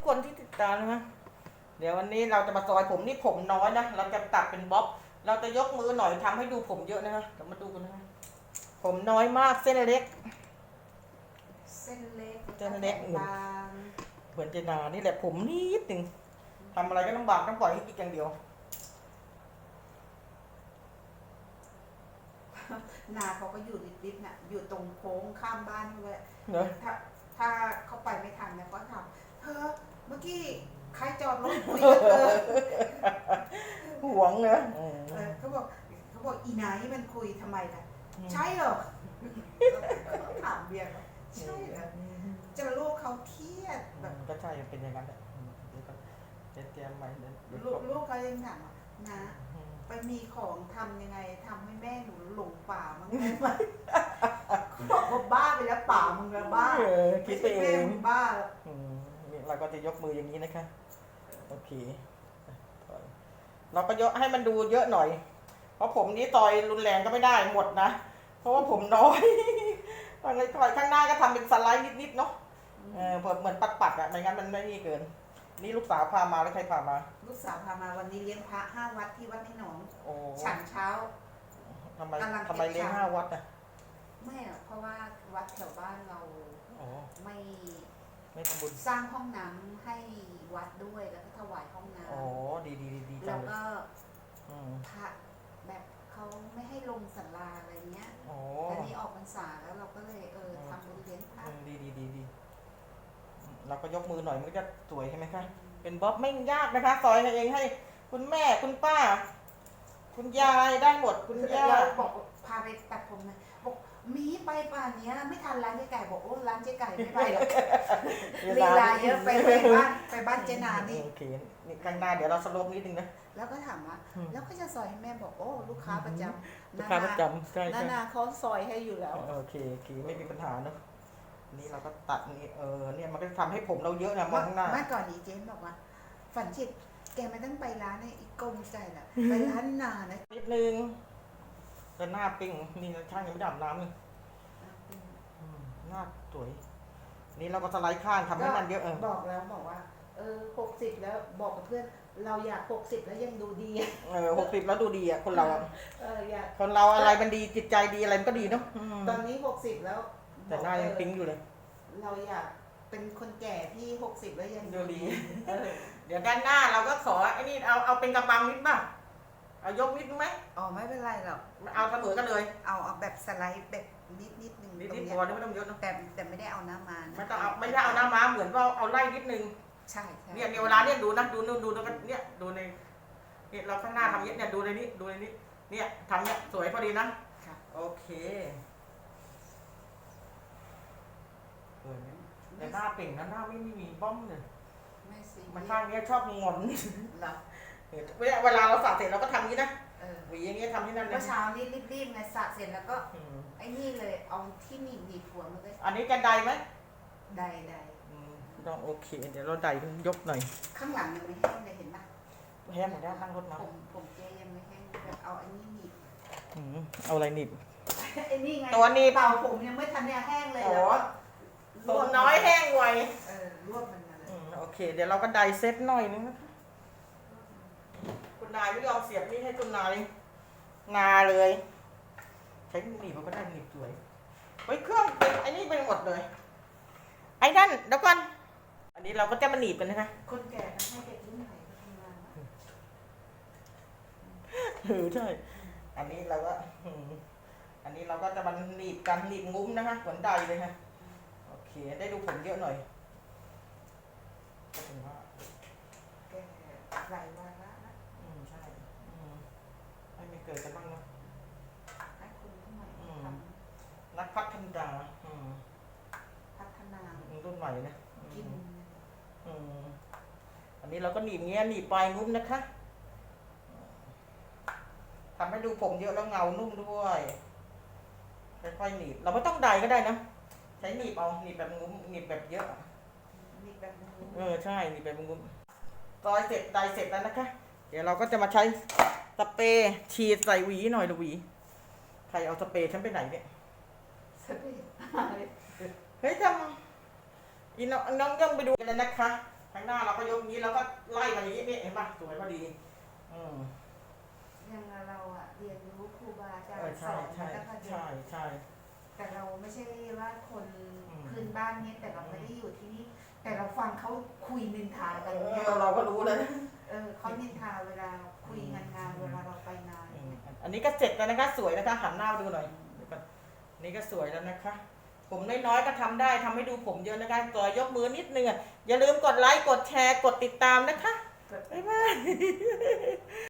กคนที่ติดตามนะคะเดี๋ยววันนี้เราจะมาซอยผมนี่ผมน้อยนะ เราจะตัดเป็นบ๊อบ เราจะยกมือหน่อยทำให้ดูผมเยอะนะคะเดี๋ยวมาดูกันนะคะผมน้อยมากเส้นเล็ก เส้นเล็กเส้นเล็กบางเหมือนเจนานี่แหละผมนิดหนึ่งทำอะไรก็ลำบากต้องปล่อยให้กินอย่างเดียวนาเขาก็อยู่นิดๆน่ะ อยู่ตรงโค้งข้ามบ้านด้วยเนอะถ้าถ้าเขาไปไม่ทันเนี่ยก็ถามเธอ เมื่อกี้ใครจอดรถคุยกับเธอหวงเนอะอืมเออเขาบอกเขาบอกอีไหนมันคุยทำไมล่ะ ใช่เหรอถามเบียร์ว่าใช่เหรอจะลูกเขาเครียดแบบก็ใช่เป็นอย่างนั้นแหละอืมเดี๋ยวก็เดี๋ยวเตรียมใหม่เดี๋ยวเดี๋ยวลูก็กลูกเขายังถามว่านะอืมไปมีของทำยังไงทำให้แม่หนูหลงป่ามั้งได้ไหมเขาบอกว่าบ้าไปแล้วป่ามึงละบ้าเออคิดไปเอแม่งมึงบ้าแล้วอืมนี่ เราก็จะยกมืออย่างนี้นะคะโอเคเราก็ยกให้มันดูเยอะหน่อย เพราะผมนี้ต่อยรุนแรงก็ไม่ได้หมดนะ เพราะว่าผมน้อยตอนนี้ต่อยข้างหน้าก็ทำเป็นสไลด์นิดๆเนาะเออเหมือนปัดๆอะไม่งั้นมันไม่นี่เกิน นี่ลูกสาวพามาแล้วใครพามา ลูกสาวพามาวันนี้เลี้ยงพระห้าวัดที่วัดในหนองโอ้ฉันเช้าทำไมกำลังทำไมเลี้ยงเก็บห้าวัดอะไม่หรอกเพราะว่าวัดแถวบ้านเราอ๋อไม่ ไม่ทำบุญสร้างห้องน้ำให้วัดด้วยแล้วก็ถวายห้องน้อ๋อดีดีดีดีำจัแล้งวเลยก็อืมพระแบบเขาไม่ให้ลงสันลาอะไรเงี้ยอ๋อแต่นี่ออกพรรษาแล้วเราก็เลยเออทำเป็นเลี้ยงพระอืมดีดีดีดีเราก็ยกมือหน่อยมันก็จะสวยใช่ไหมคะ เป็นบ๊อบไม่ยากนะคะ ซอยกันเองให้ คุณแม่คุณป้า คุณยายได้หมดคุณย่าเราบอกพาไปตัดผมนะบอก มีไปป่านเนี้ยไม่ทันร้านเจ๊ไก่บอกโอ้ร้านเจ๊ไก่ไม่ไปหรอกลีลาเยอะไปไปบ้านไปบ้านเจนานี่โอเคนี่ข้างหน้าเดี๋ยวเราสโลปนิดนึงนะ แล้วก็ถามว่าอืมแล้วก็จะซอยให้แม่บอกโอ้ลูกค้าประจำลูกค้าประจำใช่นาใช่นาเขาซอยให้อยู่แล้ว โอเคโอเคไม่มีปัญหาเนอะนี่เราก็ตัดนี่เออเนี่ยมันก็ทำให้ผมเราเยอะนะมองข้างหน้าเมื่อก่อนอีเจนบอกว่า ฝันจิตแกไม่ต้องไปร้านไอ้อีกงใจน่ะไปร้านนานะนิดนึง แต่หน้าปิ้งนี่ช่างยังไม่ได้อาบน้ำเลยอืมหน้าสวย นี่เราก็สไลด์ข้างทำให้มันเยอะเออบอกแล้วบอกว่า เออหกสิบแล้วบอกกับเพื่อน เราอยากหกสิบแล้วยังดูดีเออหกสิบแล้วดูดีอะคนเราอะเอออยาก คนเราอะไรมันดีจิตใจดีอะไรมันก็ดีเนาะอืมตอนนี้หกสิบแล้วแต่หน้ายังปิ้งอยู่เลย เราอยากเป็นคนแก่ที่หกสิบแล้วยังดูดี เออเดี๋ยวด้านหน้าเราก็ขอไอ้นี่เอาเอาเป็นกระบังนิดป่ะ เอายกนิดไหมอ๋อไม่เป็นไรหรอก เอาเสมอกันเลย เอาเอาแบบสไลด์แบบนิดนิดนึงนิดตรนิดงพเนี้ยอไม่ต้องเยอะเนอะแต่แต่ไม่ได้เอาน้ำมานะไม่ต้องเอาไม่ใช่เอาหน้าม้าเหมือนว่าเอาไล่นิดนึงใช่ใช่เนี่ยเนี่ยเวลาเนี่ยดูนะดูนู่นดูนู่นเนี่ยดูในเนี่ยเราข้างหน้าทำเนี้ยเนี่ยดูในนี้ดูในนี้เนี่ยทำเนี่ยสวยพอดีนะ ค่ะโอเคเออเนี่ยแต่หน้าเปล่งนะหน้าไม่ไม่มีบ้อมเลยไม่สิมันข้างเนี้ยชอบงอน เหรอ เออเวลาเวลาเราสระเสร็จเราก็ทำอย่างนี้นะเออหวีอย่างเงี้ยทำที่นั่นเลเมื่ยอเช้านี้รีบๆไงสระเสร็จแล้วก็อืมไอ้นี่เลยเอาที่หนีบหนีบหัวมันเลยอันนี้กันไดไหมได้ได้อืมต้องโอเค เดี๋ยวเราไดยกหน่อยข้างหลังยังไม่แห้งเลยเห็นปะแห้งหมดแล้วนั่งรถมาผมผมเจยังไม่แห้งแบบเอาไอ้นี่หนีบอืมเอาอะไรหนีบ ไอ้นี่ไงตัวหนีบเต่าผมยังไม่ทันเนี่ยแห้งเลยโอ้แล้วก็ผมน้อยแห้งไวเออรวบมันมาเลย อืมโอเค เดี๋ยวเราก็ไดเซตหน่อยนึงนะคะคุณ นายไม่ยอมเสียบนี่ให้คุณนายงาเลย ใช้หนีบมันก็ได้หนีบสวยเฮ้ยเครื่องเป็นไอ้นี่ไปหมดเลย ไอ้นั่นเดี๋ยวก่อน อันนี้เราก็จะมาหนีบกันนะคะคนแก่มันให้เด็กรุ่นใหม่เขาทำงานนะเออใช่ อันนี้เราก็อืมอันนี้เราก็จะมันหนีบกันหนีบงุ้มนะคะเหมือนใดเลยค่ะ โอเค ได้ดูผมเยอะหน่อยก็ถึงว่า แก่หลายวาระนะ อืมใช่อืมให้มันเกิดกันบ้างเนอะ ให้คนรุ่นใหม่ อืม ท นักพัฒนาอืมำพัฒนา รุ่นใหม่นะอืม กิน อืมอั นนี้เราก็หนีบเงี้ยหนีบปลายงุ้มนะคะทำให้ดูผมเยอะแล้วเงานุ่มด้วยค่อยๆหนีบ เราไม่ต้องใดก็ได้นะ ใช้หนีบเอาหนีบแบบงุ้มหนีบแบบเยอะมีแบบนี้เออใช่หนีบแบบงุ้มซอยเสร็จใดเสร็จแล้วนะคะ เดี๋ยวเราก็จะมาใช้สเปรย์ฉีดใส่หวีหน่อยละหวี ใครเอาสเปรย์ฉันไปไหนเนี่ยสเปรย์เฮ้ยทำอีน้องน้องย่องไปดูกันเลยนะคะ ข้างหน้าเราก็ยกอย่างนี้แล้วก็ไล่มาอย่างนี้นี่เห็นปะสวยพอดีอืมอย่างเราอะเรียนรู้ครูบาอาจารเออย์สใช่อนใช่มาตั้งแต่เด็ใช่กใช่ แต่เราไม่ใช่ว่าคนอืม พื้นบ้านนี้แต่เราไม่ได้อยู่ที่นี่ แต่เราฟังเขาคุยนินทาเอกันอเนี่ยเราก็รู้แล้วนะ เออเขานินทาเวลาคุยงานงานเวลาเราไปงาน อืมอันนี้ก็เสร็จแล้วนะคะ สวยนะคะหันหน้ามาดูหน่อยเดี๋ยวก่อนอันนี่ก็สวยแล้วนะคะ ผมน้อยๆก็ทำได้ทำให้ดูผมเยอะนะคะก่อยกมือนิดนึงอะอย่าลืมกดไลค์กดแชร์กดติดตามนะคะบ๊ายบาย